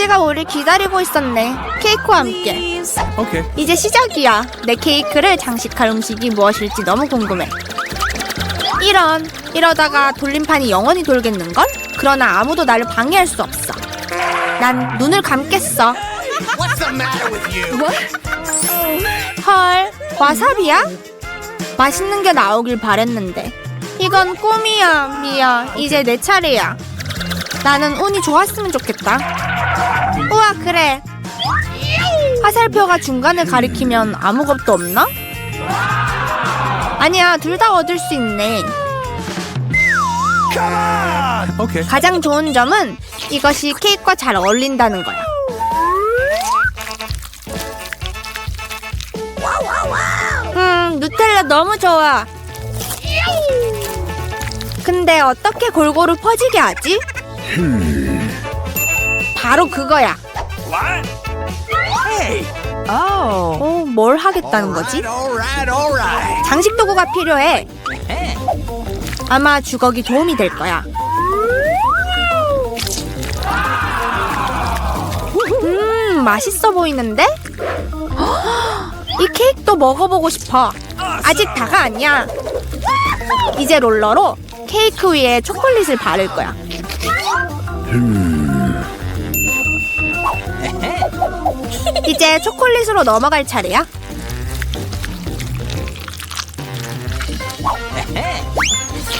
사이즈가 우리 기다리고 있었네. 케이크와 함께. Okay. 이제 시작이야. 내 케이크를 장식할 음식이 무엇일지 너무 궁금해. 이런 이러다가 돌림판이 영원히 돌겠는걸? 그러나 아무도 나를 방해할 수 없어. 난 눈을 감겠어. What's the matter with you? 헐, 와사비야? 맛있는 게 나오길 바랬는데. 이건 꿈이야, 미야. 이제 내 차례야. 나는 운이 좋았으면 좋겠다. 우와, 그래. 화살표가 중간을 가리키면 아무것도 없나? 아니야, 둘 다 얻을 수 있네. Okay. 가장 좋은 점은 이것이 케이크와 잘 어울린다는 거야. 음, 누텔라 너무 좋아. 근데 어떻게 골고루 퍼지게 하지? 바로 그거야. 어, 뭘 하겠다는 거지? Alright, alright. 장식 도구가 필요해. 아마 주걱이 도움이 될 거야. 음, 맛있어 보이는데? 헉, 이 케이크도 먹어보고 싶어. 아직 다가 아니야. 이제 롤러로 케이크 위에 초콜릿을 바를 거야. 이제 초콜릿으로 넘어갈 차례야.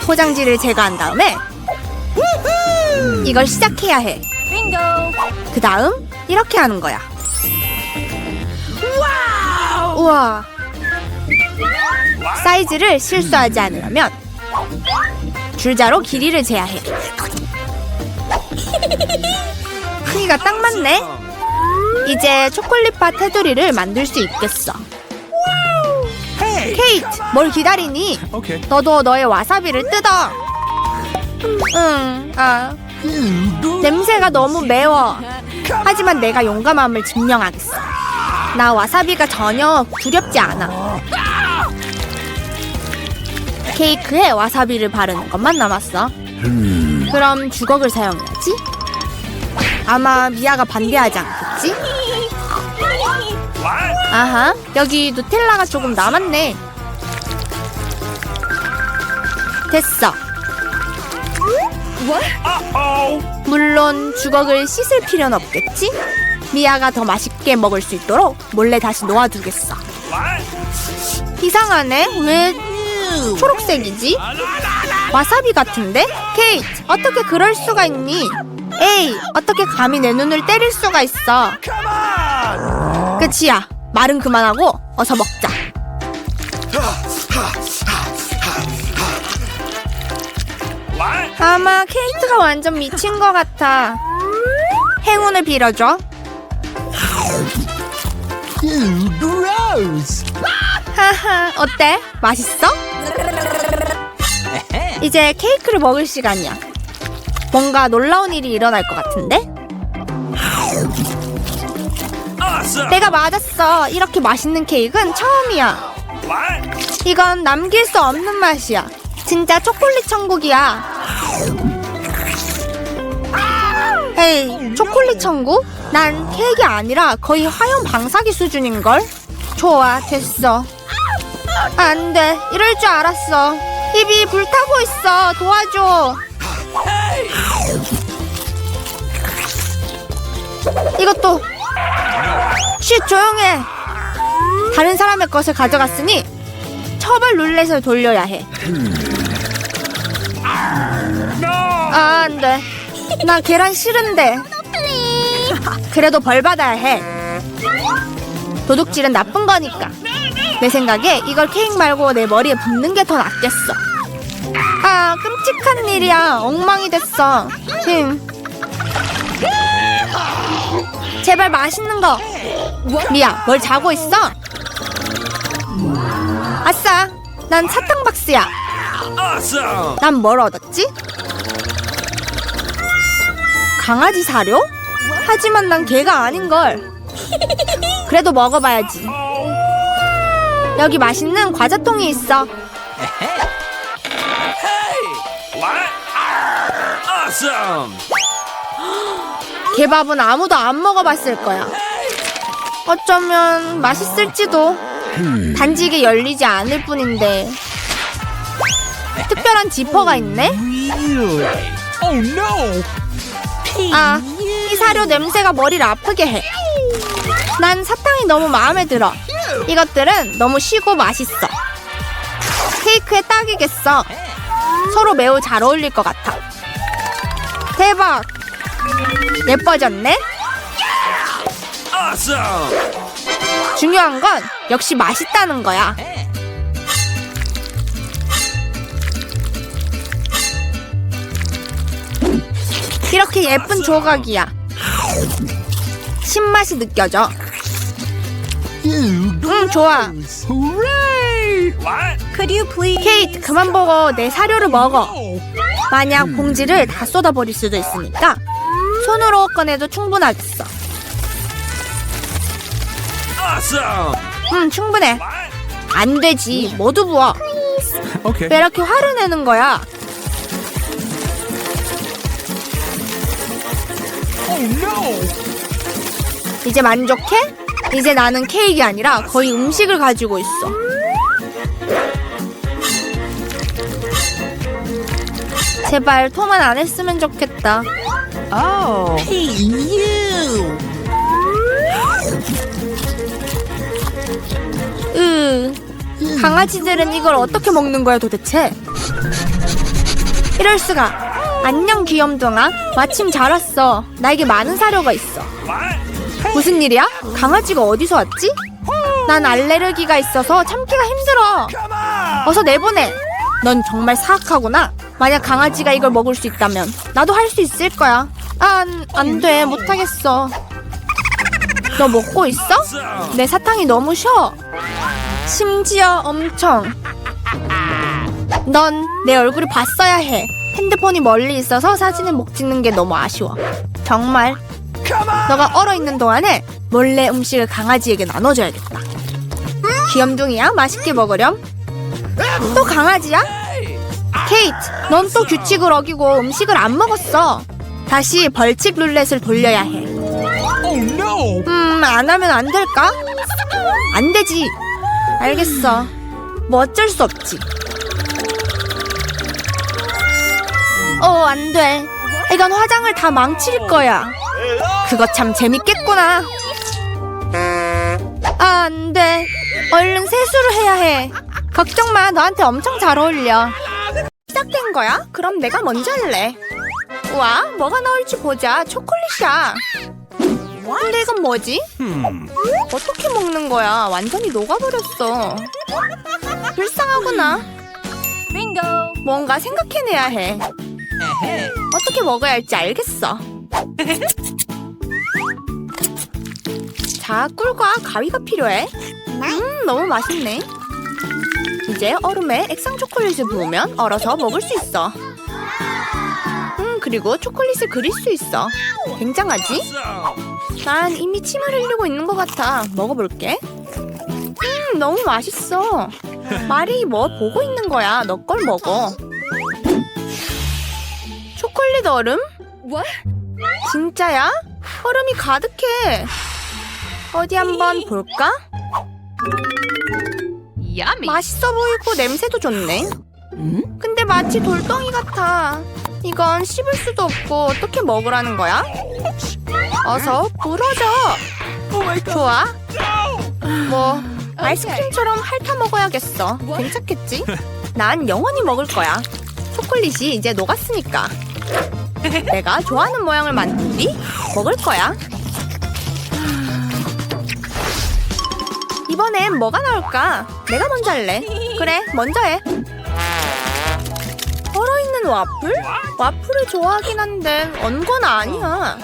포장지를 제거한 다음에 이걸 시작해야 해. 그 다음 이렇게 하는 거야. 우와. 사이즈를 실수하지 않으려면 줄자로 길이를 재야 해. 크기가 딱 맞네. 이제 초콜릿바 테두리를 만들 수 있겠어. 케이트, 뭘 기다리니? 너도 너의 와사비를 뜯어. 응, 아. 냄새가 너무 매워. 하지만 내가 용감함을 증명하겠어. 나 와사비가 전혀 두렵지 않아. 케이크에 와사비를 바르는 것만 남았어. 그럼 주걱을 사용해야지. 아마 미아가 반대하지 않겠지? 아하, 여기 누텔라가 조금 남았네. 됐어. 물론 주걱을 씻을 필요는 없겠지? 미아가 더 맛있게 먹을 수 있도록 몰래 다시 놓아두겠어. 이상하네. 왜 초록색이지? 와사비 같은데? 케이트, 어떻게 그럴 수가 있니? 에이, 어떻게 감히 내 눈을 때릴 수가 있어? 끝이야. 말은 그만하고 어서 먹자. 아마 케이트가 완전 미친 것 같아. 행운을 빌어줘. 하하, 어때? 맛있어? 이제 케이크를 먹을 시간이야. 뭔가 놀라운 일이 일어날 것 같은데? 내가 맞았어. 이렇게 맛있는 케이크는 처음이야. 이건 남길 수 없는 맛이야. 진짜 초콜릿 천국이야. 에이, 초콜릿 천국? 난 케이크 아니라 거의 화염 방사기 수준인걸? 좋아, 됐어. 안 돼, 이럴 줄 알았어. 입이 불타고 있어. 도와줘. 이것도. 쉿, 조용해. 다른 사람의 것을 가져갔으니 처벌 룰렛을 돌려야 해. 아, 안 돼. 나 계란 싫은데. 그래도 벌 받아야 해. 도둑질은 나쁜 거니까. 내 생각에 이걸 케이크 말고 내 머리에 붓는 게 더 낫겠어. 아, 끔찍한 일이야. 엉망이 됐어. 응. 제발 맛있는 거. 미야, 뭘 자고 있어? 아싸, 난 사탕 박스야. Awesome. 난 뭘 얻었지? 강아지 사료? 하지만 난 개가 아닌걸. 그래도 먹어봐야지. 여기 맛있는 과자통이 있어. Awesome. 개밥은 아무도 안 먹어봤을 거야. 어쩌면 맛있을지도. 단지 이게 열리지 않을 뿐인데. 특별한 지퍼가 있네? Really? Oh no! 아, 이 사료 냄새가 머리를 아프게 해. 난 사탕이 너무 마음에 들어. 이것들은 너무 쉬고 맛있어. 케이크에 딱이겠어. 서로 매우 잘 어울릴 것 같아. 대박! 예뻐졌네? 중요한 건 역시 맛있다는 거야. 이렇게 예쁜 조각이야. 신맛이 느껴져. 응, 좋아. 케이트, 그만 보고 내 사료를 먹어. 만약 봉지를 다 쏟아버릴 수도 있으니까 손으로 꺼내도 충분하겠어. 응, 충분해. 안 되지. 모두 부어. Okay. 왜 이렇게 화를 내는 거야? Oh! 이제 만족해? 이제 나는 케이크가 아니라 거의 음식을 가지고 있어. 제발 토만 안 했으면 좋겠다. 으, 강아지들은 이걸 어떻게 먹는 거야 도대체? 이럴 수가. 안녕 귀염둥아. 마침 잘 왔어. 나에게 많은 사료가 있어. 무슨 일이야? 강아지가 어디서 왔지? 난 알레르기가 있어서 참기가 힘들어. 어서 내보내. 넌 정말 사악하구나. 만약 강아지가 이걸 먹을 수 있다면 나도 할 수 있을 거야. 안, 안 돼. 못하겠어. 너 먹고 있어? 내 사탕이 너무 쉬어. 심지어 엄청. 넌 내 얼굴을 봤어야 해. 핸드폰이 멀리 있어서 사진을 못 찍는 게 너무 아쉬워. 정말. 너가 얼어 있는 동안에 몰래 음식을 강아지에게 나눠줘야겠다. 귀염둥이야, 맛있게 먹으렴. 또 강아지야? 케이트, 넌 또 규칙을 어기고 음식을 안 먹었어. 다시 벌칙 룰렛을 돌려야 해. Oh! 음, 안 하면 안 될까? 안 되지. 알겠어. 뭐 어쩔 수 없지. 어, 안 돼. 이건 화장을 다 망칠 거야. 그거 참 재밌겠구나. 아, 안 돼. 얼른 세수를 해야 해. 걱정 마. 너한테 엄청 잘 어울려. 시작된 거야? 그럼 내가 먼저 할래. 우와, 뭐가 나올지 보자. 초콜릿이야. 근데 이건 뭐지? 어떻게 먹는 거야? 완전히 녹아버렸어. 불쌍하구나. 뭔가 생각해내야 해. 어떻게 먹어야 할지 알겠어. 자, 꿀과 가위가 필요해. 음, 너무 맛있네. 이제 얼음에 액상 초콜릿을 부으면 얼어서 먹을 수 있어. 음, 그리고 초콜릿을 그릴 수 있어. 굉장하지? 난 이미 침을 흘리고 있는 것 같아. 먹어볼게. 음, 너무 맛있어. 말이 뭐 보고 있는 거야. 너 걸 먹어. 초콜릿 얼음? 진짜야? 얼음이 가득해. 어디 한번 볼까? 맛있어 보이고 냄새도 좋네. 근데 마치 돌덩이 같아. 이건 씹을 수도 없고 어떻게 먹으라는 거야? 어서 부러져. 좋아. 뭐 아이스크림처럼 핥아 먹어야겠어. 괜찮겠지? 난 영원히 먹을 거야. 초콜릿이 이제 녹았으니까. 내가 좋아하는 모양을 만든 뒤 먹을 거야. 이번엔 뭐가 나올까? 내가 먼저 할래. 그래, 먼저 해. 얼어있는 와플? 와플을 좋아하긴 한데 언건 아니야.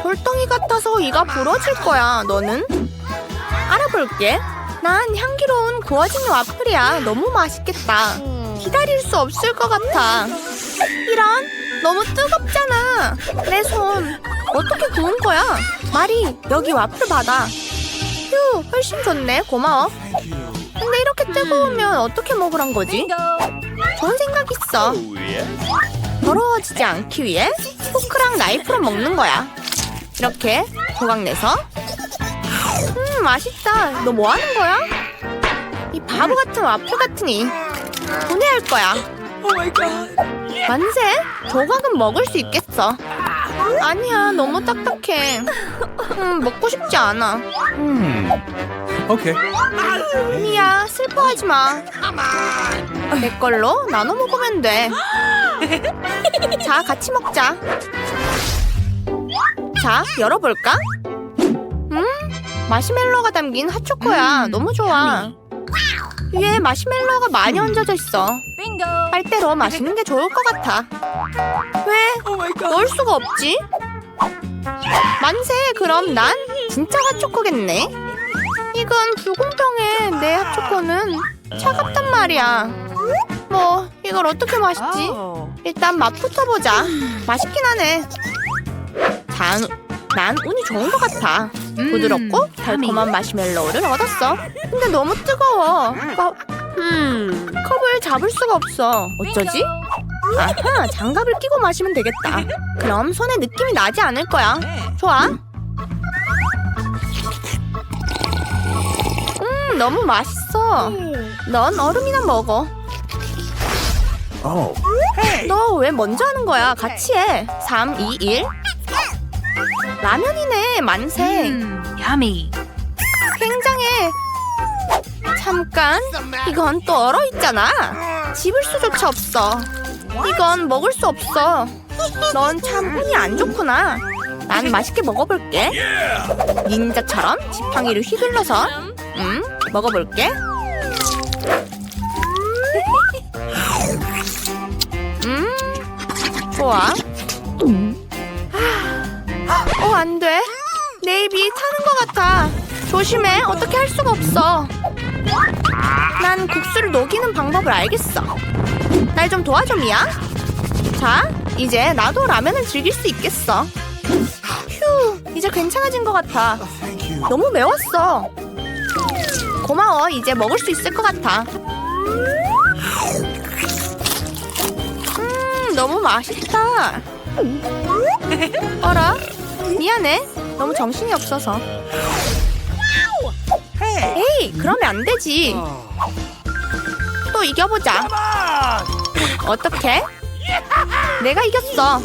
돌덩이 같아서 이가 부러질 거야. 너는? 알아볼게. 난 향기로운 구워진 와플이야. 너무 맛있겠다. 기다릴 수 없을 것 같아. 이런 너무 뜨겁잖아. 내 손 어떻게 구운 거야? 마리 여기 와플 받아. 휴 훨씬 좋네. 고마워. 근데 이렇게 뜨거우면 어떻게 먹으란 거지? 좋은 생각 있어. 더러워지지 않기 위해 포크랑 나이프로 먹는 거야. 이렇게 조각 내서. 음, 맛있다. 너 뭐 하는 거야? 이 바보 같은 와플 같으니. 분해할 거야. Oh. 만세? 조각은 먹을 수 있겠어. 아니야, 너무 딱딱해. 음, 먹고 싶지 않아. Hmm. Okay. 미야, 슬퍼하지 마. 내 걸로 나눠 먹으면 돼. 자, 같이 먹자. 자, 열어볼까? 음, 마시멜로가 담긴 핫초코야. 너무 좋아. 위에 마시멜로가 많이 얹어져 있어. 빨대로 마시는 게 좋을 것 같아. 왜. 넣을 수가 없지? 만세, 그럼 난 진짜 핫초코겠네. 이건 불공평해. 내 핫초코는 차갑단 말이야. 뭐, 이걸 어떻게 마시지? 일단 맛부터 보자. 맛있긴 하네. 자, 난 운이 좋은 것 같아. 부드럽고 달콤한 마시멜로우를 얻었어. 근데 너무 뜨거워. 어, 음, 컵을 잡을 수가 없어. 어쩌지? 아하, 장갑을 끼고 마시면 되겠다. 그럼 손에 느낌이 나지 않을 거야. 좋아. 음, 너무 맛있어. 넌 얼음이나 먹어. Oh. 너왜 먼저 하는 거야? 같이 해. 3, 2, 1. 라면이네, 만세. Yummy. 굉장해. 잠깐, 이건 또 얼어 있잖아. 집을 수조차 없어. 이건 먹을 수 없어. 넌참 운이 안 좋구나. 난 맛있게 먹어볼게. 닌자처럼 지팡이를 휘둘러서, 음, 먹어볼게. 음, 좋아. 안 돼. 내 입이 타는 것 같아. 조심해. 어떻게 할 수가 없어. 난 국수를 녹이는 방법을 알겠어. 날 좀 도와줘, 미야. 자, 이제 나도 라면을 즐길 수 있겠어. 휴, 이제 괜찮아진 것 같아. 너무 매웠어. 고마워. 이제 먹을 수 있을 것 같아. 음, 너무 맛있다. 어라? 미안해. 너무 정신이 없어서. 에이, 그러면 안 되지. 또 이겨보자. 어떻게? 내가 이겼어.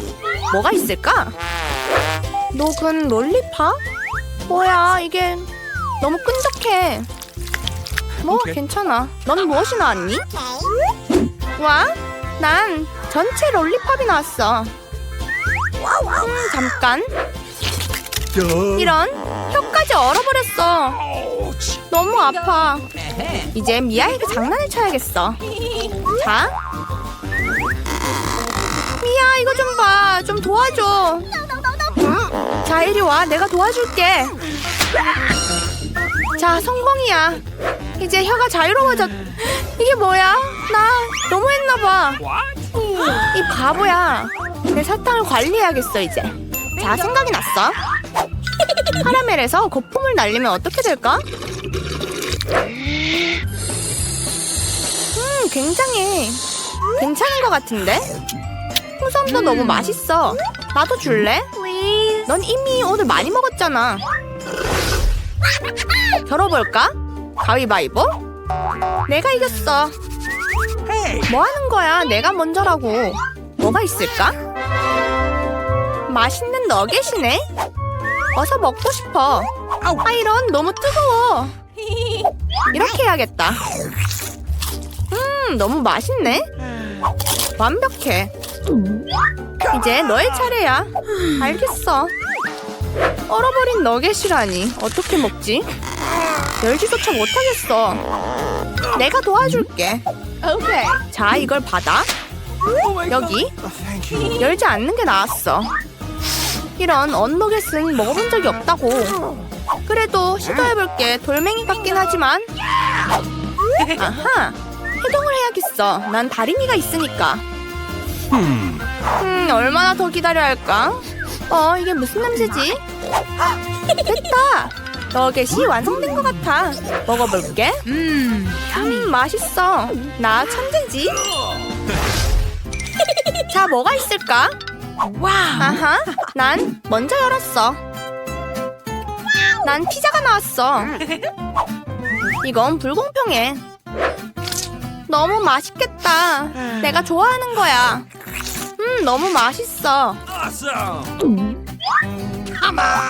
뭐가 있을까? 녹은 롤리팝? 뭐야, 이게 너무 끈적해. 뭐. 괜찮아. 넌 무엇이 나왔니? 와, 난 전체 롤리팝이 나왔어. 음, 잠깐. 이런, 혀까지 얼어버렸어. 너무 아파. 이제 미아에게 장난을 쳐야겠어. 자. 미아, 이거 좀 봐. 좀 도와줘. 자, 이리 와. 내가 도와줄게. 자, 성공이야. 이제 혀가 자유로워졌. 이게 뭐야? 나 너무했나봐. 이 바보야. 내 사탕을 관리해야겠어, 이제. 자, 생각이 났어. 카라멜에서 거품을 날리면 어떻게 될까? 음, 굉장해. 괜찮은 것 같은데? 홍삼도 너무 맛있어. 나도 줄래? 넌 이미 오늘 많이 먹었잖아. 겨뤄볼까? 가위바위보? 내가 이겼어. 뭐 하는 거야? 내가 먼저라고. 뭐가 있을까? 맛있는 너겟이네. 어서 먹고 싶어. 아 이런 너무 뜨거워. 이렇게 해야겠다. 음 너무 맛있네. 완벽해. 이제 너의 차례야. 알겠어. 얼어버린 너겟이라니 어떻게 먹지? 열지조차 못하겠어. 내가 도와줄게. 오케이. 자 이걸 받아. 여기. 열지 않는 게 나았어. 이런 언너겟은 먹어본 적이 없다고. 그래도 시도해볼게. 돌멩이 같긴 하지만. 아하. 해동을 해야겠어. 난 다리미가 있으니까. 음, 얼마나 더 기다려야 할까? 어, 이게 무슨 냄새지? 됐다! 너겟이 완성된 것 같아. 먹어볼게. Yummy. 음, 맛있어. 나 천재지? 자, 뭐가 있을까? Wow. 아하, 난 먼저 열었어. 난 피자가 나왔어. 이건 불공평해. 너무 맛있겠다. 내가 좋아하는 거야. 음, 너무 맛있어.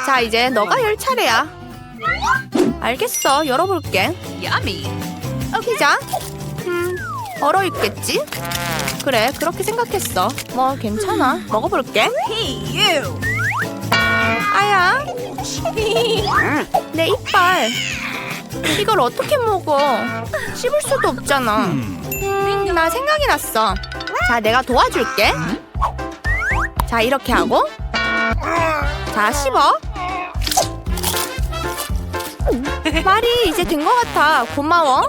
자, 이제 너가 열 차례야. 알겠어. 열어볼게. Yummy. 피자? 음, 얼어 있겠지? 그래, 그렇게 생각했어. 뭐, 괜찮아. 먹어볼게. 아야. 내 이빨. 이걸 어떻게 먹어? 씹을 수도 없잖아. 음, 나 생각이 났어. 자, 내가 도와줄게. 자, 이렇게 하고. 자, 씹어. 말이 이제 된 것 같아. 고마워.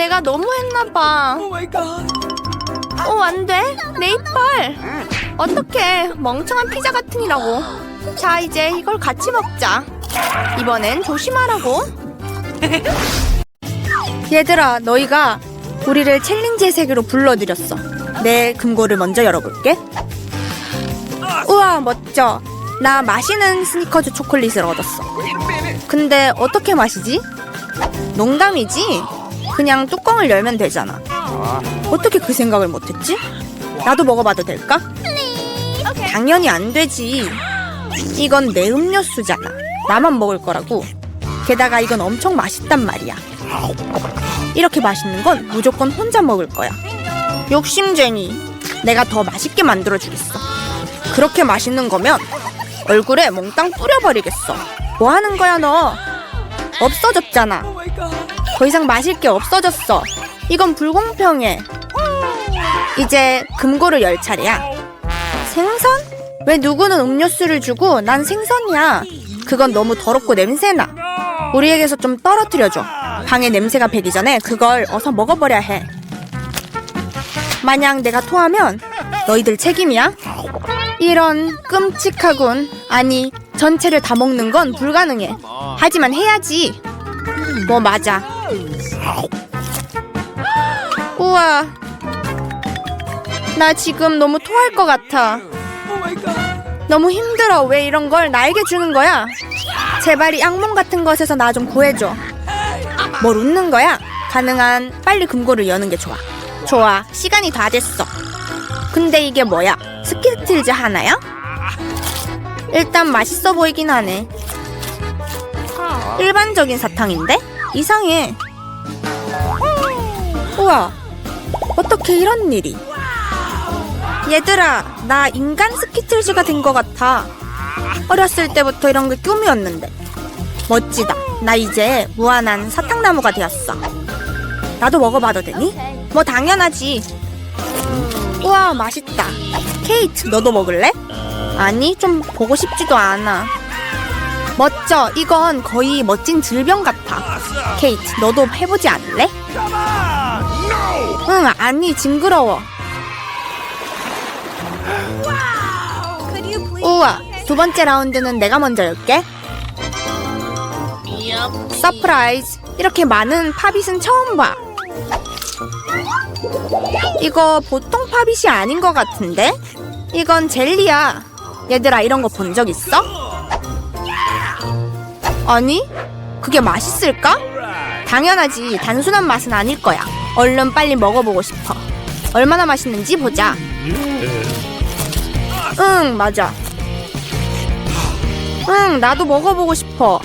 내가 너무 했나봐. Oh my god. 어, 안 돼. 내 이빨. 어떡해. 멍청한 피자 같으니라고. 자, 이제 이걸 같이 먹자. 이번엔 조심하라고. 얘들아, 너희가 우리를 챌린지의 세계로 불러들였어. 내 금고를 먼저 열어볼게. 우와, 멋져. 나 마시는 스니커즈 초콜릿을 얻었어. 근데 어떻게 마시지? 농담이지? 그냥 뚜껑을 열면 되잖아. 어떻게 그 생각을 못했지? 나도 먹어봐도 될까? 당연히 안 되지. 이건 내 음료수잖아. 나만 먹을 거라고. 게다가 이건 엄청 맛있단 말이야. 이렇게 맛있는 건 무조건 혼자 먹을 거야. 욕심쟁이. 내가 더 맛있게 만들어 주겠어. 그렇게 맛있는 거면 얼굴에 몽땅 뿌려버리겠어. 뭐 하는 거야, 너? 없어졌잖아. 더 이상 마실 게 없어졌어. 이건 불공평해. 이제 금고를 열 차례야. 생선? 왜 누구는 음료수를 주고 난 생선이야? 그건 너무 더럽고 냄새나. 우리에게서 좀 떨어뜨려줘. 방에 냄새가 배기 전에 그걸 어서 먹어버려야 해. 만약 내가 토하면 너희들 책임이야? 이런 끔찍하군. 아니, 전체를 다 먹는 건 불가능해. 하지만 해야지. 뭐 맞아. 우와. 나 지금 너무 토할 것 같아. 너무 힘들어. 왜 이런 걸 나에게 주는 거야? 제발 이 악몽 같은 것에서 나 좀 구해줘. 뭘 웃는 거야? 가능한 빨리 금고를 여는 게 좋아. 좋아. 시간이 다 됐어. 근데 이게 뭐야? 스키틀즈 하나야? 일단 맛있어 보이긴 하네. 일반적인 사탕인데? 이상해. 우와. 어떻게 이런 일이? 얘들아, 나 인간 스키틀즈가 된 것 같아. 어렸을 때부터 이런 게 꿈이었는데. 멋지다. 나 이제 무한한 사탕나무가 되었어. 나도 먹어봐도 되니? 뭐 당연하지. 우와, 맛있다. 케이트, 너도 먹을래? 아니, 좀 보고 싶지도 않아. 멋져. 이건 거의 멋진 질병 같아. 케이트, 너도 해보지 않을래? 응, 아니, 징그러워. 우와, 두 번째 라운드는 내가 먼저 열게. 서프라이즈. 이렇게 많은 팝잇은 처음 봐. 이거 보통 팝잇이 아닌 것 같은데? 이건 젤리야. 얘들아, 이런 거 본 적 있어? 아니, 그게 맛있을까? 당연하지. 단순한 맛은 아닐 거야. 얼른 빨리 먹어보고 싶어. 얼마나 맛있는지 보자. 응, 맞아. 응, 나도 먹어보고 싶어.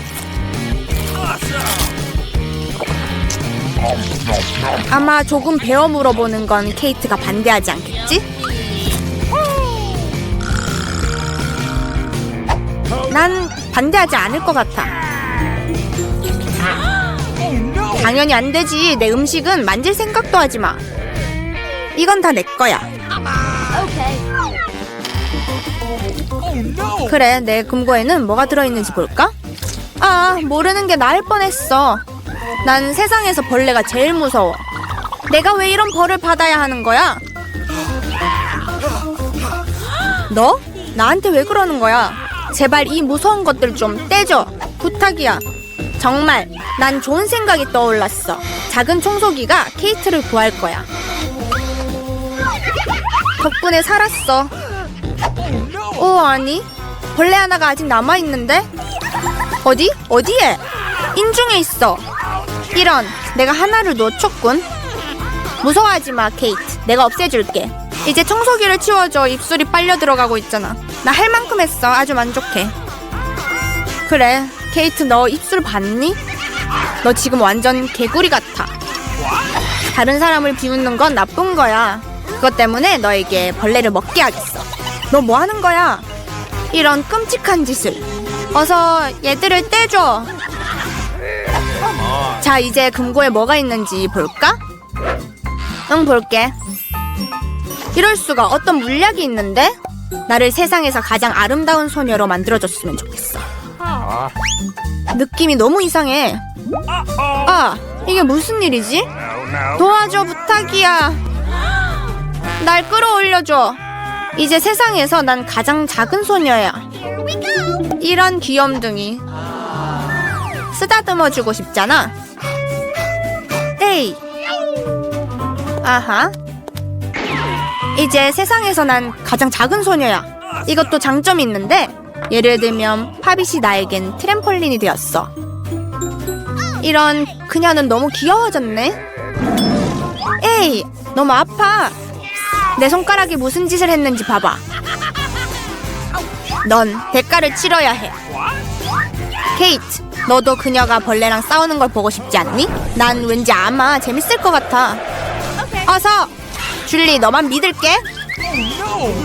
아마 조금 베어 물어보는 건 케이트가 반대하지 않겠지? 난 반대하지 않을 것 같아. 당연히 안 되지. 내 음식은 만질 생각도 하지 마. 이건 다 내 거야. 그래, 내 금고에는 뭐가 들어있는지 볼까? 아, 모르는 게 나을 뻔했어. 난 세상에서 벌레가 제일 무서워. 내가 왜 이런 벌을 받아야 하는 거야? 너? 나한테 왜 그러는 거야? 제발 이 무서운 것들 좀 떼줘. 부탁이야. 정말, 난 좋은 생각이 떠올랐어. 작은 청소기가 케이트를 구할 거야. 덕분에 살았어. 오, 아니. 벌레 하나가 아직 남아 있는데? 어디? 어디에? 인중에 있어. 이런, 내가 하나를 놓쳤군. 무서워하지 마, 케이트. 내가 없애줄게. 이제 청소기를 치워줘. 입술이 빨려 들어가고 있잖아. 나 할 만큼 했어. 아주 만족해. 그래, 케이트 너 입술 봤니? 너 지금 완전 개구리 같아. 다른 사람을 비웃는 건 나쁜 거야. 그것 때문에 너에게 벌레를 먹게 하겠어. 너 뭐 하는 거야? 이런 끔찍한 짓을. 어서 얘들을 떼줘. 자, 이제 금고에 뭐가 있는지 볼까? 응, 볼게. 이럴 수가 어떤 물약이 있는데? 나를 세상에서 가장 아름다운 소녀로 만들어줬으면 좋겠어. 느낌이 너무 이상해. 아, 이게 무슨 일이지? 도와줘, 부탁이야. 날 끌어올려줘. 이제 세상에서 난 가장 작은 소녀야. 이런 귀염둥이. 쓰다듬어 주고 싶잖아. 에이. 아하. 이제 세상에서 난 가장 작은 소녀야. 이것도 장점이 있는데, 예를 들면, 파빗이 나에겐 트램폴린이 되었어. 이런, 그녀는 너무 귀여워졌네? 에이, 너무 아파. 내 손가락이 무슨 짓을 했는지 봐봐. 넌 대가를 치러야 해. 케이트, 너도 그녀가 벌레랑 싸우는 걸 보고 싶지 않니? 난 왠지 아마 재밌을 것 같아. 어서! 줄리, 너만 믿을게.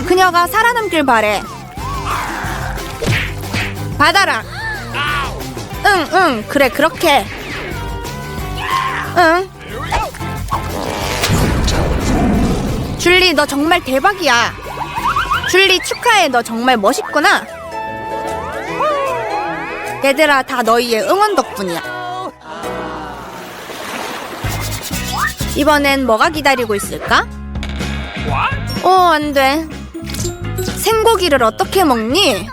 그녀가 살아남길 바래. 받아라. 응, 응, 그래, 그렇게. 응. 줄리, 너 정말 대박이야. 줄리, 축하해. 너 정말 멋있구나. 얘들아, 다 너희의 응원 덕분이야. 이번엔 뭐가 기다리고 있을까? 어, 안 돼. 생고기를 어떻게 먹니?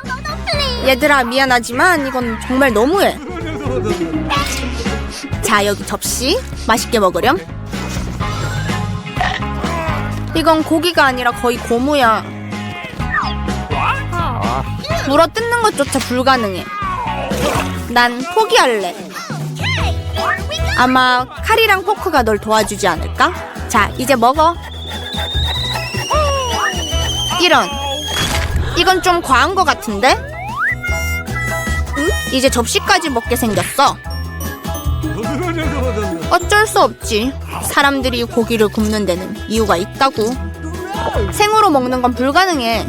얘들아, 미안하지만 이건 정말 너무해. 자, 여기 접시. 맛있게 먹으렴. 이건 고기가 아니라 거의 고무야. 물어 뜯는 것조차 불가능해. 난 포기할래. 아마 칼이랑 포크가 널 도와주지 않을까? 자, 이제 먹어. 이런. 이건 좀 과한 것 같은데? 이제 접시까지 먹게 생겼어. 어쩔 수 없지. 사람들이 고기를 굽는 데는 이유가 있다고. 생으로 먹는 건 불가능해.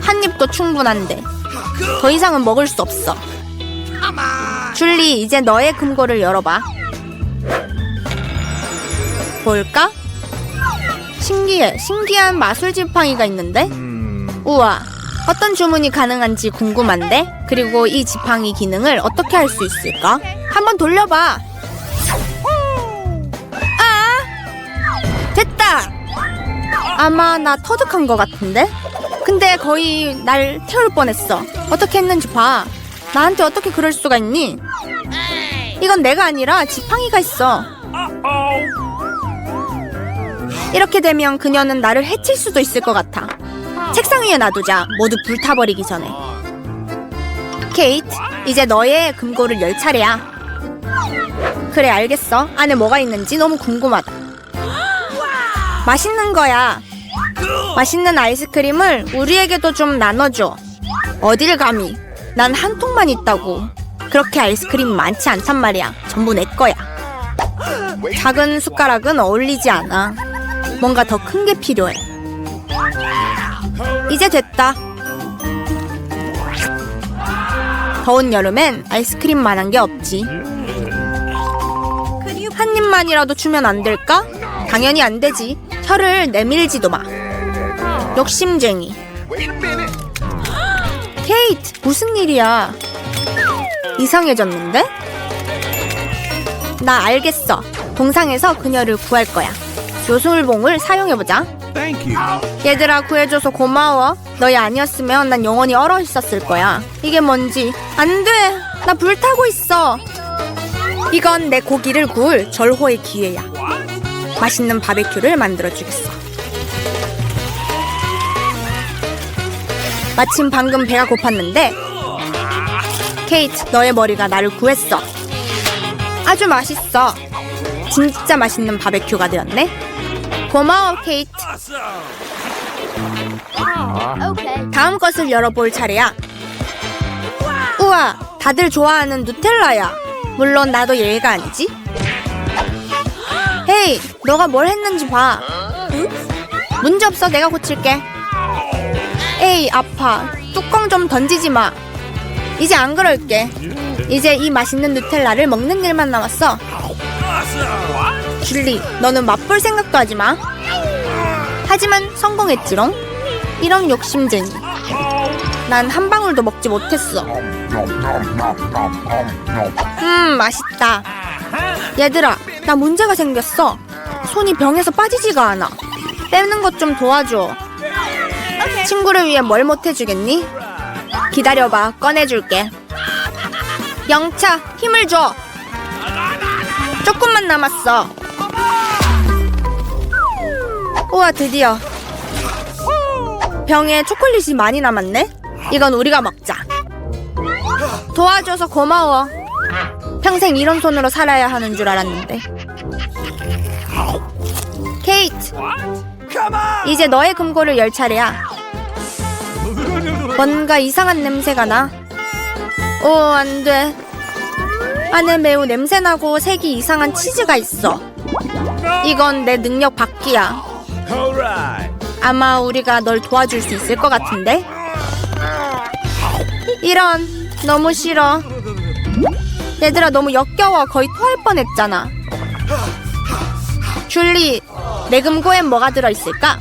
한 입도 충분한데. 더 이상은 먹을 수 없어. 줄리, 이제 너의 금고를 열어봐. 볼까? 신기해. 신기한 마술 지팡이가 있는데? 우와. 어떤 주문이 가능한지 궁금한데? 그리고 이 지팡이 기능을 어떻게 할 수 있을까? 한번 돌려봐. 아! 됐다! 아마 나 터득한 것 같은데? 근데 거의 날 태울 뻔했어. 어떻게 했는지 봐. 나한테 어떻게 그럴 수가 있니? 이건 내가 아니라 지팡이가 있어. 이렇게 되면 그녀는 나를 해칠 수도 있을 것 같아. 책상 위에 놔두자. 모두 불타버리기 전에. 케이트, 이제 너의 금고를 열 차례야. 그래, 알겠어. 안에 뭐가 있는지 너무 궁금하다. 맛있는 거야. 맛있는 아이스크림을 우리에게도 좀 나눠줘. 어딜 감히? 난 한 통만 있다고. 그렇게 아이스크림이 많지 않단 말이야. 전부 내 거야. 작은 숟가락은 어울리지 않아. 뭔가 더 큰 게 필요해. 이제 됐다. 더운 여름엔 아이스크림만한 게 없지. 한 입만이라도 주면 안 될까? 당연히 안 되지. 혀를 내밀지도 마. 욕심쟁이. 케이트, 무슨 일이야? 이상해졌는데? 나 알겠어. 동상에서 그녀를 구할 거야. 요술봉을 사용해보자. Thank you. 얘들아 구해줘서 고마워. 너희 아니었으면 난 영원히 얼어 있었을 거야. 이게 뭔지 안 돼. 나 불타고 있어. 이건 내 고기를 구울 절호의 기회야. 맛있는 바베큐를 만들어 주겠어. 마침 방금 배가 고팠는데 케이트, 너의 머리가 나를 구했어. 아주 맛있어. 진짜 맛있는 바베큐가 되었네. 고마워, 케이트. Awesome. 다음 것을 열어볼 차례야. 우와, 다들 좋아하는 누텔라야. 물론 나도 예외가 아니지. 헤이, 너가 뭘 했는지 봐. 문제 없어, 내가 고칠게. 에이, 아파. 뚜껑 좀 던지지 마. 이제 안 그럴게. 이제 이 맛있는 누텔라를 먹는 일만 남았어. 줄리, 너는 맛볼 생각도 하지 마. 하지만 성공했지롱. 이런 욕심쟁이. 난 한 방울도 먹지 못했어. 음, 맛있다. 얘들아, 나 문제가 생겼어. 손이 병에서 빠지지가 않아. 빼는 것 좀 도와줘. 친구를 위해 뭘 못해주겠니? 기다려봐, 꺼내줄게. 영차, 힘을 줘. 조금만 남았어. 우와, 드디어. 병에 초콜릿이 많이 남았네? 이건 우리가 먹자. 도와줘서 고마워. 평생 이런 손으로 살아야 하는 줄 알았는데. 케이트. 이제 너의 금고를 열 차례야. 뭔가 이상한 냄새가 나. 오, 안 돼. 안에 매우 냄새나고 색이 이상한 치즈가 있어. 이건 내 능력 밖이야. 아마 우리가 널 도와줄 수 있을 것 같은데? 이런, 너무 싫어. 얘들아, 너무 역겨워. 거의 토할 뻔했잖아. 줄리, 내 금고엔 뭐가 들어있을까?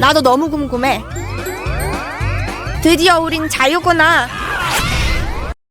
나도 너무 궁금해. 드디어 우린 자유구나.